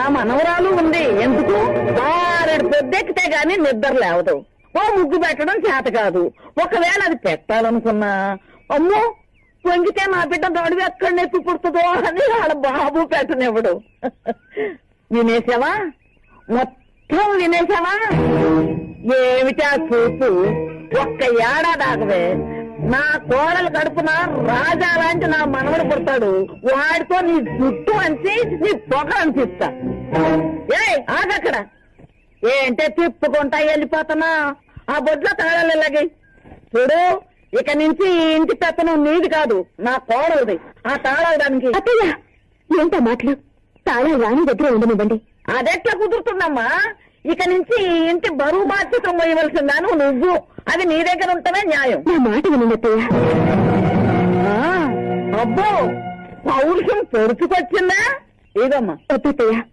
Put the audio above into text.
ఆ మనవరాలు ఉంది. ఎందుకు? ఆరెడు పొద్దెక్కితే గాని నిద్ర లేవదు. ఓ ముగ్గు పెట్టడం చేత కాదు. ఒకవేళ అది పెట్టాలనుకున్నా అమ్మో పొంగితే మా బిడ్డ నడువు ఎక్కడ నొప్పి పుడుతుందో అని వాళ్ళ బాబు పెట్టనివ్వడు. వినేసావా మొత్తం వినేసావా ఏమిటా చూపు? ఒక్క ఏడాది ఆగవే. నా కోడలు కడుపున రాజా లాంటి నా మనవడు పుడతాడు. వాడితో నీ జుట్టు అంచి నీ పొగ అనిపిస్తా ఏ ఆగక్కడ ఏంటే తిప్పుకుంటా వెళ్ళిపోతున్నా? ఆ బొడ్లో తాళాలు ఇలాగే. చూడు ఇక నుంచి ఈ ఇంటి పెత్తనం నీది కాదు నా కోడలది. ఆ తాళాలు దానికి. అత్తయ్య ఏంటా మాటలు? తాళాలు రాణి దగ్గర ఉండనివ్వండి. అదెట్లా కుదురుతుందమ్మా? ఇక నుంచి ఈ ఇంటి బరువు బాధ్యత మోయవలసిందాను నువ్వు. అది నీ దగ్గర ఉంటమే న్యాయం. నా మాట అబ్బో పౌరుషం పొడుచుకొచ్చిందా? ఇదమ్మా. వద్దత్తయ్య.